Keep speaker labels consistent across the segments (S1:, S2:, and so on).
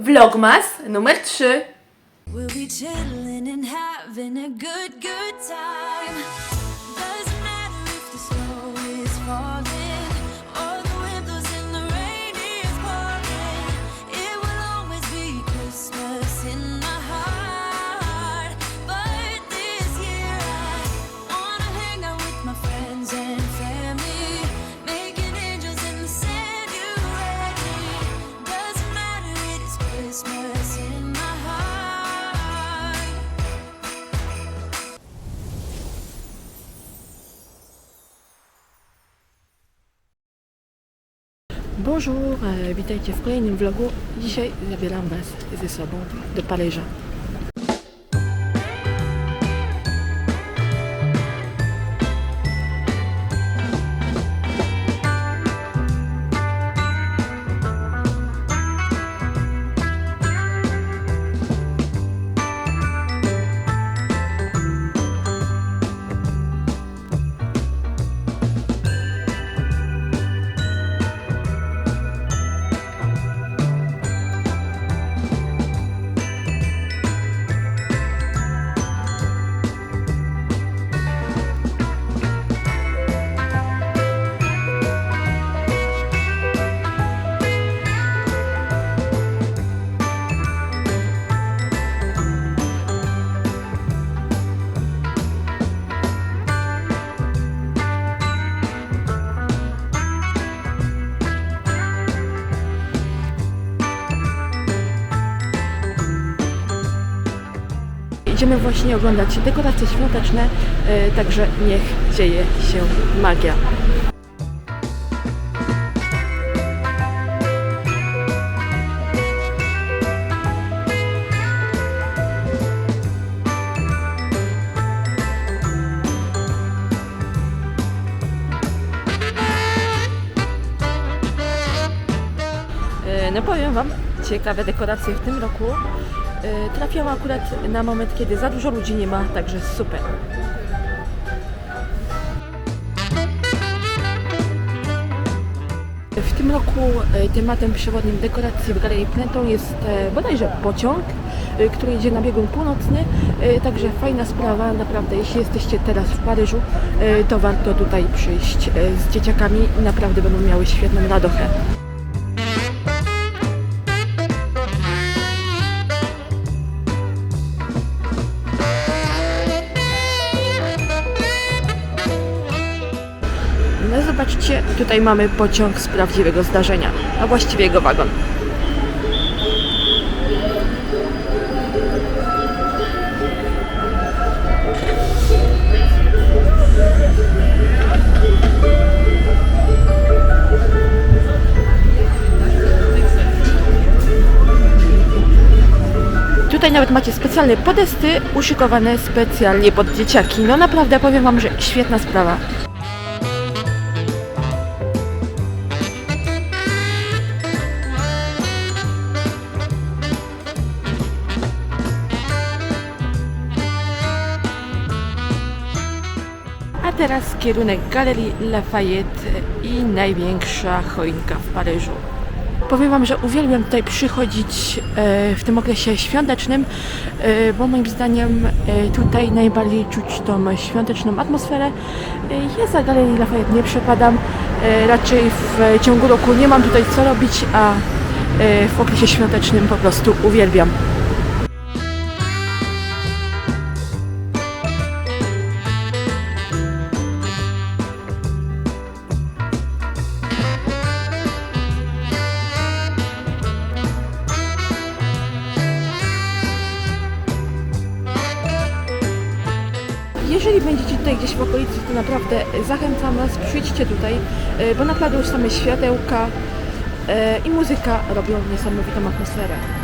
S1: Vlogmas numer 3.
S2: We'll be chilling and having a good, good time.
S1: Bonjour, witajcie w kolejnym vlogu. Dzisiaj zabieram Was ze sobą do Paryża. Idziemy właśnie oglądać dekoracje świąteczne, e, także niech dzieje się magia. E, No powiem Wam, ciekawe dekoracje w tym roku. E, Trafiłam akurat na moment, kiedy za dużo ludzi nie ma, także super. W tym roku e, tematem przewodnim dekoracji w Galerii Plenton jest e, bodajże pociąg, e, który idzie na biegun północny, także fajna sprawa, naprawdę jeśli jesteście teraz w Paryżu, to warto tutaj przyjść z dzieciakami, naprawdę będą miały świetną radochę. No zobaczcie, tutaj mamy pociąg z prawdziwego zdarzenia, a właściwie jego wagon. Tutaj nawet macie specjalne podesty uszykowane specjalnie pod dzieciaki. No naprawdę powiem Wam, że świetna sprawa. A teraz kierunek Galerii Lafayette i największa choinka w Paryżu. Powiem Wam, że uwielbiam tutaj przychodzić e, w tym okresie świątecznym, e, bo moim zdaniem e, tutaj najbardziej czuć tą świąteczną atmosferę. Ja za Galerii Lafayette nie przepadam, raczej w ciągu roku nie mam tutaj co robić, a w okresie świątecznym po prostu uwielbiam. Jeżeli będziecie tutaj gdzieś w okolicy, to naprawdę zachęcam Was, przyjdźcie tutaj, e, bo naprawdę już same światełka e, i muzyka robią niesamowitą atmosferę.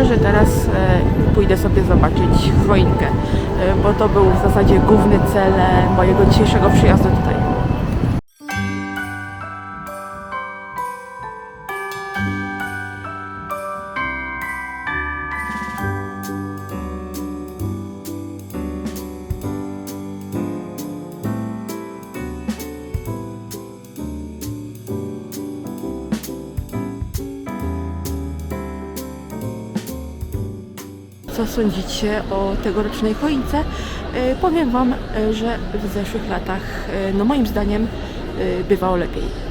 S1: Myślę, że teraz e, pójdę sobie zobaczyć choinkę, e, bo to był w zasadzie główny cel e, mojego dzisiejszego przyjazdu tutaj. Sądzicie o tegorocznej choince? E, Powiem Wam, e, że w zeszłych latach, e, no moim zdaniem, bywało lepiej.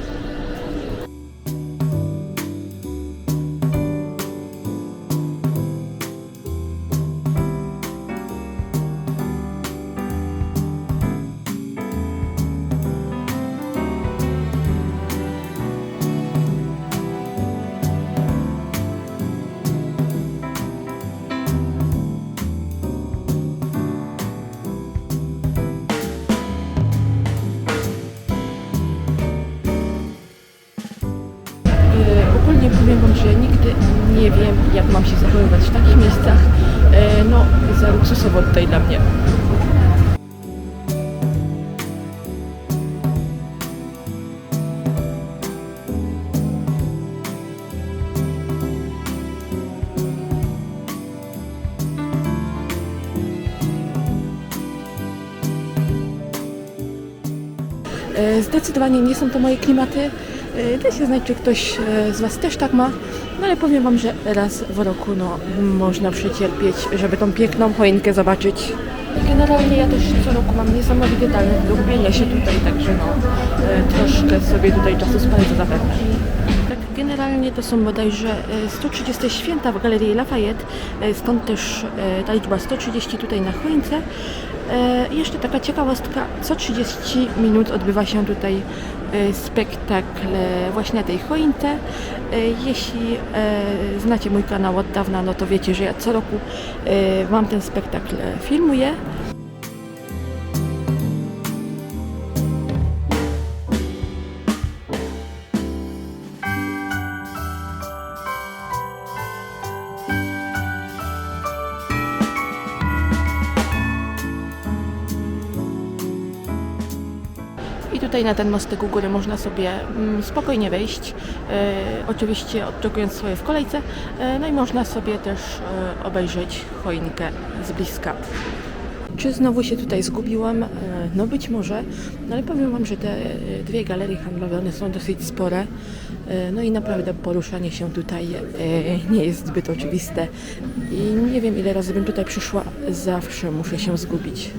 S1: Zdecydowanie nie są to moje klimaty. E, Dajcie znać, czy ktoś e, z Was też tak ma. No ale powiem Wam, że raz w roku no, można przecierpieć, żeby tą piękną choinkę zobaczyć. Generalnie ja też co roku mam niesamowity talent do gubienia się tutaj, także no, e, troszkę sobie tutaj czasu spędzę zapewne. Tak, generalnie to są bodajże e, 130 święta w Galerii Lafayette, e, stąd też e, ta liczba 130 tutaj na choince. E, Jeszcze taka ciekawostka, co 30 minut odbywa się tutaj e, spektakl e, właśnie na tej choince. Jeśli znacie mój kanał od dawna, no to wiecie, że ja co roku Wam ten spektakl filmuję. Tutaj na ten mostek u góry można sobie mm, spokojnie wejść, e, oczywiście odczekując swoje w kolejce, e, no i można sobie też e, obejrzeć choinkę z bliska. Czy znowu się tutaj zgubiłam? No być może, no ale powiem Wam, że te dwie galerie handlowe, one są dosyć spore, no i naprawdę poruszanie się tutaj nie jest zbyt oczywiste i nie wiem ile razy bym tutaj przyszła, zawsze muszę się zgubić.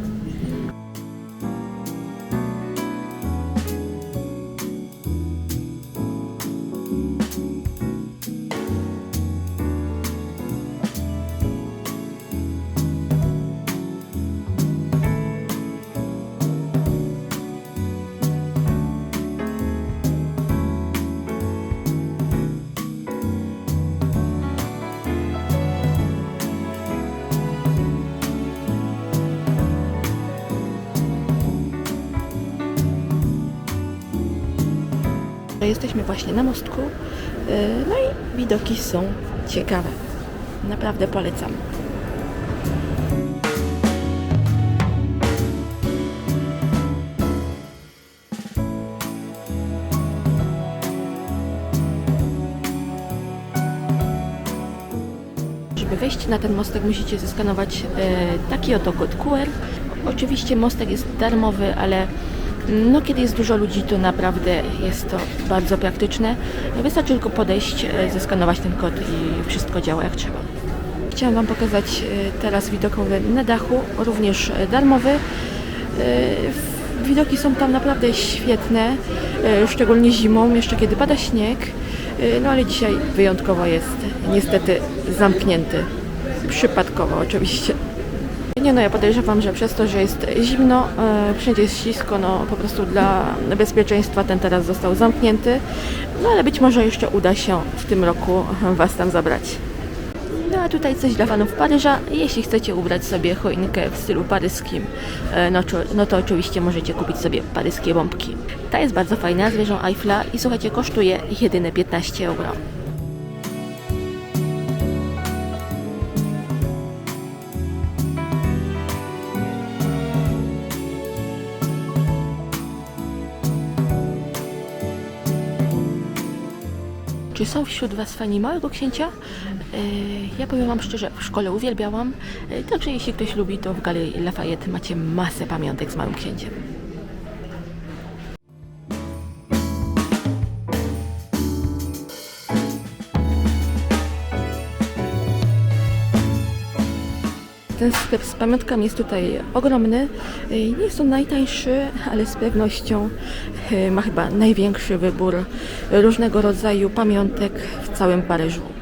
S1: Jesteśmy właśnie na mostku, e, no i widoki są ciekawe. Naprawdę polecam. Żeby wejść na ten mostek musicie zeskanować e, taki oto kod QR. Oczywiście mostek jest darmowy, ale no, kiedy jest dużo ludzi, to naprawdę jest to bardzo praktyczne. Wystarczy tylko podejść, e, zeskanować ten kod i wszystko działa jak trzeba. Chciałam Wam pokazać e, teraz widokowy na dachu, również e, darmowy. Widoki są tam naprawdę świetne, szczególnie zimą, jeszcze kiedy pada śnieg. No ale dzisiaj wyjątkowo jest niestety zamknięty. Przypadkowo oczywiście. No, ja podejrzewam, że przez to, że jest zimno, e, wszędzie jest ślisko, no po prostu dla bezpieczeństwa ten teraz został zamknięty. No ale być może jeszcze uda się w tym roku Was tam zabrać. No a tutaj coś dla fanów Paryża. Jeśli chcecie ubrać sobie choinkę w stylu paryskim, e, no, no to oczywiście możecie kupić sobie paryskie bombki. Ta jest bardzo fajna, z wieżą Eiffla i słuchajcie, kosztuje jedyne 15 euro. Są wśród Was fani Małego Księcia. E, Ja powiem Wam szczerze, w szkole uwielbiałam. Także jeśli ktoś lubi, to w Galerii Lafayette macie masę pamiątek z Małym Księciem. Sklep z pamiątkami jest tutaj ogromny. Nie jest on najtańszy, ale z pewnością y, ma chyba największy wybór różnego rodzaju pamiątek w całym Paryżu.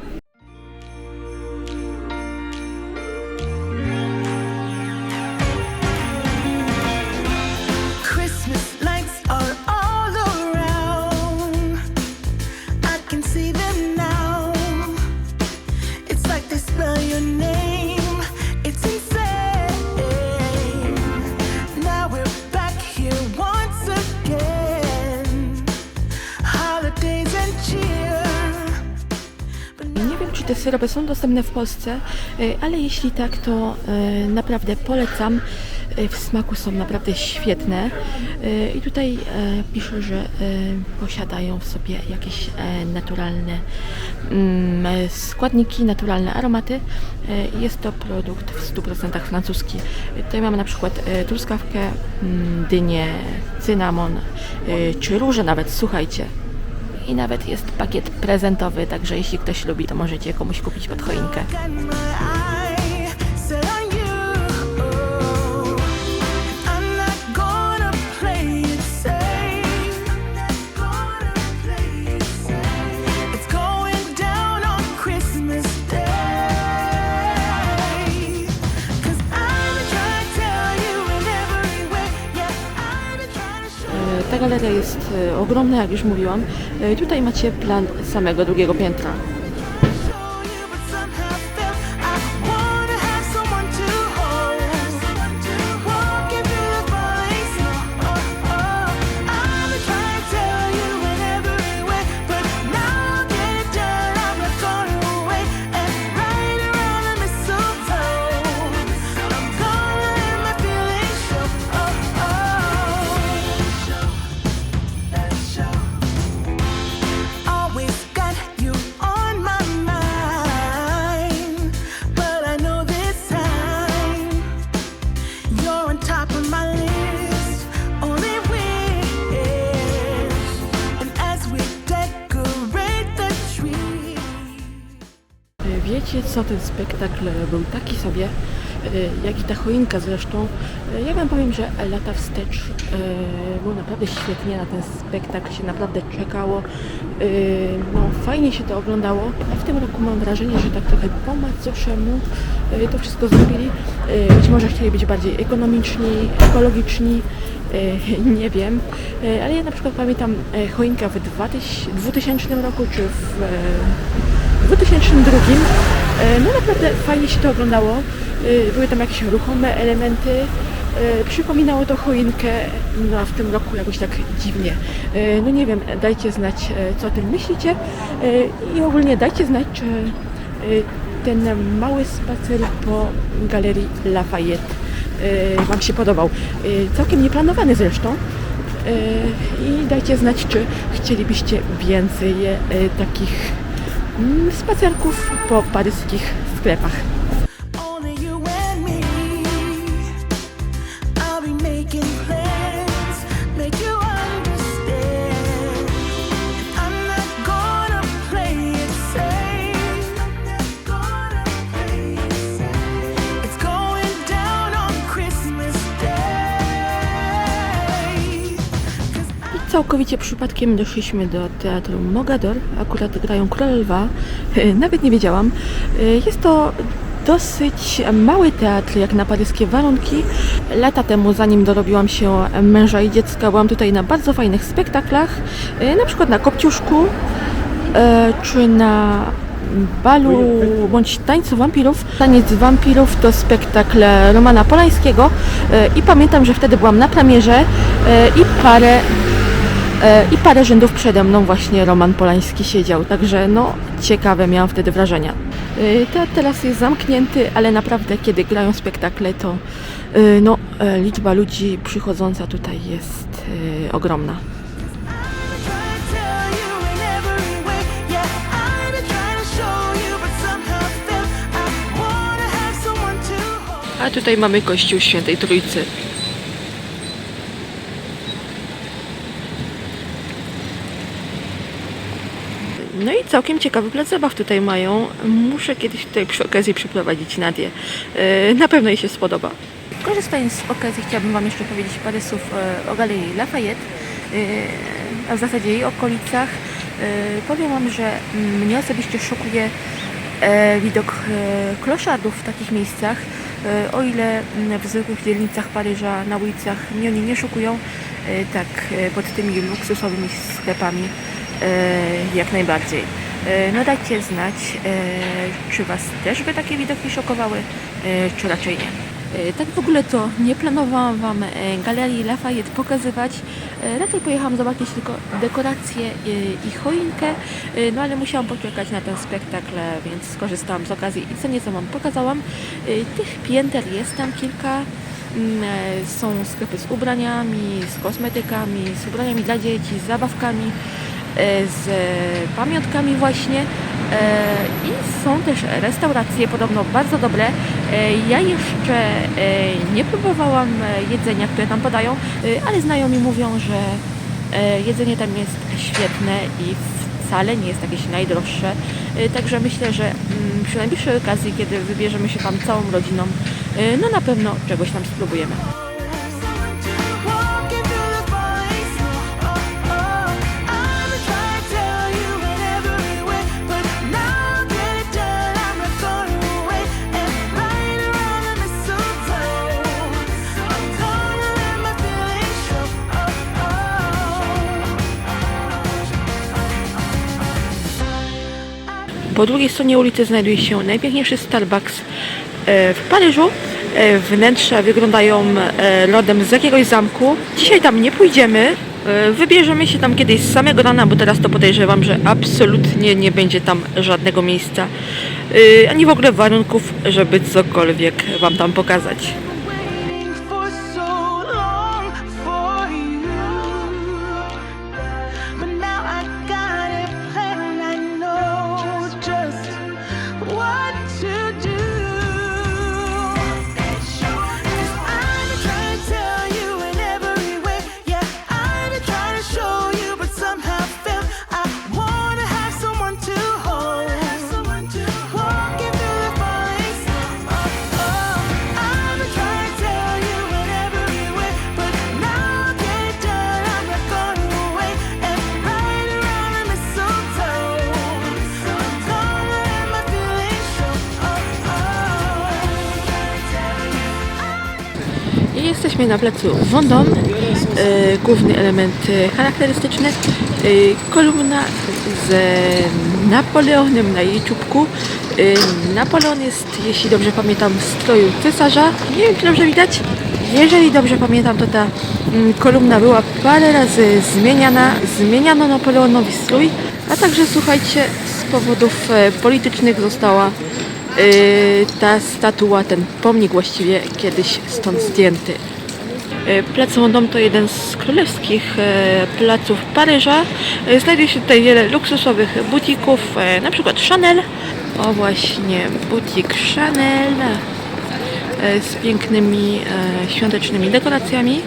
S1: Syropy są dostępne w Polsce, y, ale jeśli tak, to y, naprawdę polecam. Y, W smaku są naprawdę świetne. I tutaj pisze, że posiadają w sobie jakieś e, naturalne mm, e, składniki, naturalne aromaty. Jest to produkt w 100% francuski. Tutaj mamy na przykład truskawkę, mm, dynię, cynamon, czy róże nawet, słuchajcie. I nawet jest pakiet prezentowy, także jeśli ktoś lubi, to możecie komuś kupić pod choinkę. Galeria jest e, ogromna, jak już mówiłam. E, Tutaj macie plan samego drugiego piętra. Wiecie co, ten spektakl był taki sobie, e, jak i ta choinka zresztą. E, Ja wam powiem, że lata wstecz e, było naprawdę świetnie, na ten spektakl się naprawdę czekało. No, fajnie się to oglądało. A w tym roku mam wrażenie, że tak trochę po macoszemu to wszystko zrobili. Być może chcieli być bardziej ekonomiczni, ekologiczni, nie wiem. Ale ja na przykład pamiętam choinkę w 2000 2000 roku, czy w 2002 e, no naprawdę fajnie się to oglądało. E, Były tam jakieś ruchome elementy. E, Przypominało to choinkę, no a w tym roku jakoś tak dziwnie. No nie wiem, dajcie znać co o tym myślicie i ogólnie dajcie znać, czy ten mały spacer po galerii Lafayette Wam się podobał. Całkiem nieplanowany zresztą. I dajcie znać, czy chcielibyście więcej takich spacerków po paryskich sklepach. Całkowicie przypadkiem doszliśmy do teatru Mogador. Akurat grają Król Lwa. Nawet nie wiedziałam. Jest to dosyć mały teatr, jak na paryskie warunki. Lata temu, zanim dorobiłam się męża i dziecka, byłam tutaj na bardzo fajnych spektaklach. Na przykład na Kopciuszku, e, czy na balu bądź tańcu wampirów. Taniec wampirów to spektakl Romana Polańskiego e, i pamiętam, że wtedy byłam na premierze e, i parę e, E, i parę rzędów przede mną właśnie Roman Polański siedział, także no ciekawe miałam wtedy wrażenia. E, Teatr teraz jest zamknięty, ale naprawdę kiedy grają spektakle to e, no, liczba ludzi przychodząca tutaj jest ogromna. A tutaj mamy kościół Świętej Trójcy. Całkiem ciekawy plac zabaw tutaj mają. Muszę kiedyś tutaj przy okazji przyprowadzić Nadię. E, Na pewno jej się spodoba. Korzystając z okazji chciałabym Wam jeszcze powiedzieć parę słów e, o Galerii Lafayette, e, a w zasadzie jej okolicach. Powiem Wam, że mnie osobiście szokuje widok kloszardów w takich miejscach. O ile mm, w zwykłych dzielnicach Paryża na ulicach mnie oni nie szokują, e, tak pod tymi luksusowymi sklepami jak najbardziej. E, No dajcie znać, e, czy Was też by takie widoki szokowały, e, czy raczej nie. E, Tak w ogóle to nie planowałam Wam e, Galerii Lafayette pokazywać. E, Raczej pojechałam zobaczyć tylko dekoracje e, i choinkę, e, no ale musiałam poczekać na ten spektakl, więc skorzystałam z okazji i co nieco Wam pokazałam. E, Tych pięter jest tam kilka. Mm, e, Są sklepy z ubraniami, z kosmetykami, z ubraniami dla dzieci, z zabawkami, e, z pamiątkami właśnie. E, I są też restauracje podobno bardzo dobre. E, Ja jeszcze e, nie próbowałam jedzenia, które tam podają, ale znajomi mówią, że jedzenie tam jest świetne i wcale nie jest jakieś najdroższe. Także myślę, że mm, przy najbliższej okazji, kiedy wybierzemy się tam całą rodziną, no na pewno czegoś tam spróbujemy. Po drugiej stronie ulicy znajduje się najpiękniejszy Starbucks e, w Paryżu. E, Wnętrza wyglądają e, rodem z jakiegoś zamku. Dzisiaj tam nie pójdziemy. Wybierzemy się tam kiedyś z samego rana, bo teraz to podejrzewam, że absolutnie nie będzie tam żadnego miejsca, ani w ogóle warunków, żeby cokolwiek Wam tam pokazać. Jesteśmy na placu Vendôme. E, główny element e, charakterystyczny. E, kolumna z Napoleonem na jej czubku. E, Napoleon jest, jeśli dobrze pamiętam, w stroju cesarza. Nie wiem, czy dobrze widać. Jeżeli dobrze pamiętam, to ta mm, kolumna była parę razy zmieniana. Zmieniano Napoleonowi strój, a także słuchajcie, z powodów e, politycznych została Yy, ta statua, ten pomnik właściwie kiedyś stąd zdjęty. Yy, Plac Vendôme to jeden z królewskich e, placów Paryża. E, Znajduje się tutaj wiele luksusowych butików, e, na przykład Chanel. O właśnie, butik Chanel e, z pięknymi e, świątecznymi dekoracjami.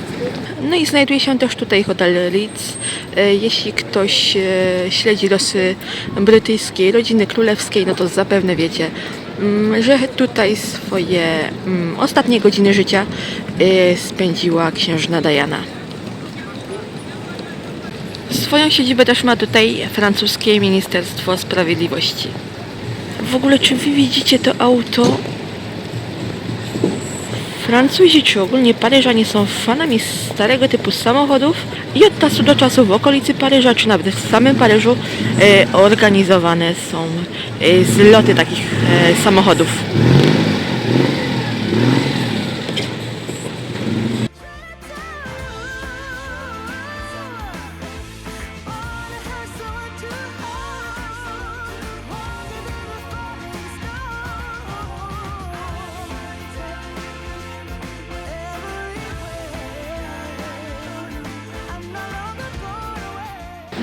S1: No i znajduje się też tutaj hotel Ritz. E, Jeśli ktoś e, śledzi losy brytyjskiej rodziny królewskiej, no to zapewne wiecie, że tutaj swoje mm, ostatnie godziny życia e, spędziła księżna Diana. Swoją siedzibę też ma tutaj francuskie Ministerstwo Sprawiedliwości. W ogóle, czy wy widzicie to auto? Francuzi czy ogólnie Paryżanie są fanami starego typu samochodów i od czasu do czasu w okolicy Paryża, czy nawet w samym Paryżu e, organizowane są e, zloty takich e, samochodów.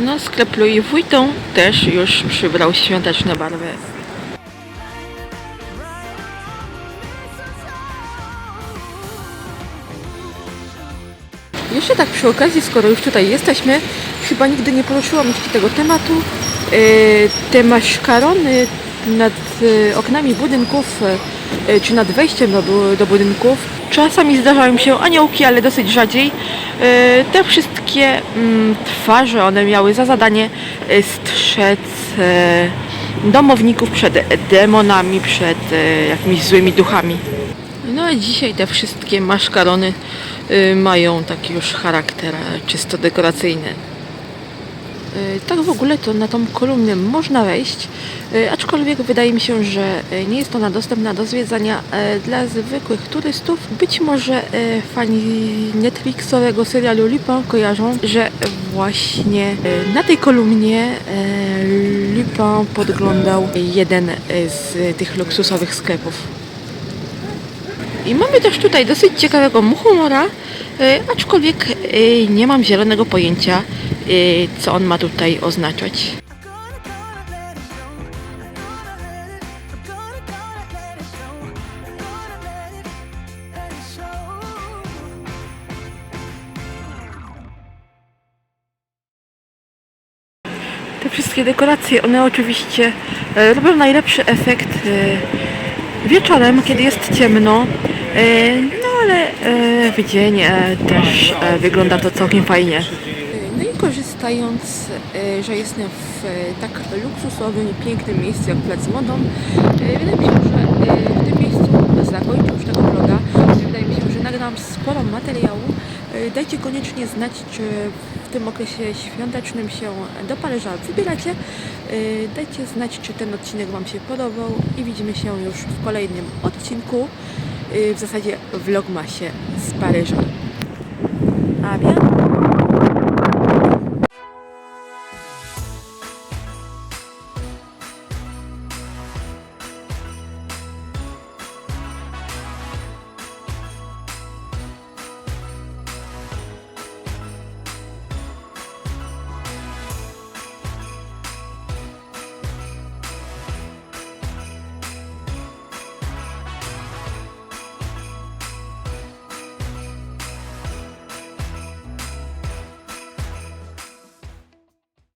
S3: No
S1: sklep też już przybrał świąteczne barwy. Jeszcze tak przy okazji, skoro już tutaj jesteśmy, chyba nigdy nie poruszyłam jeszcze tego tematu. E, te maszkarony nad e, oknami budynków, e, czy nad wejściem do, do budynków, czasami zdarzają się aniołki, ale dosyć rzadziej. E, Te wszystkie mm, twarze, one miały za zadanie e, strzec e, domowników przed demonami, przed jakimiś złymi duchami. No a dzisiaj te wszystkie maszkarony y, mają taki już charakter czysto dekoracyjny. Y, Tak w ogóle to na tą kolumnę można wejść, y, aczkolwiek wydaje mi się, że y, nie jest ona dostępna do zwiedzania dla zwykłych turystów. Być może fani Netflixowego serialu Lupin kojarzą, że właśnie na tej kolumnie Lupin podglądał jeden z tych luksusowych sklepów. I mamy też tutaj dosyć ciekawego muchomora, aczkolwiek nie mam zielonego pojęcia, co on ma tutaj oznaczać. Te wszystkie dekoracje, one oczywiście e, robią najlepszy efekt e, wieczorem, kiedy jest ciemno. E, No ale w dzień też wygląda to całkiem fajnie. Korzystając, e, że jestem w e, tak luksusowym i pięknym miejscu jak Plac Modą, e, wydaje mi się, że w tym miejscu zakończę już tego vloga. Wydaje mi się, że nagram sporo materiału. Dajcie koniecznie znać, czy w tym okresie świątecznym się do Paryża wybieracie. Dajcie znać, czy ten odcinek Wam się podobał i widzimy się już w kolejnym odcinku, w zasadzie vlogmasie z Paryża. A bien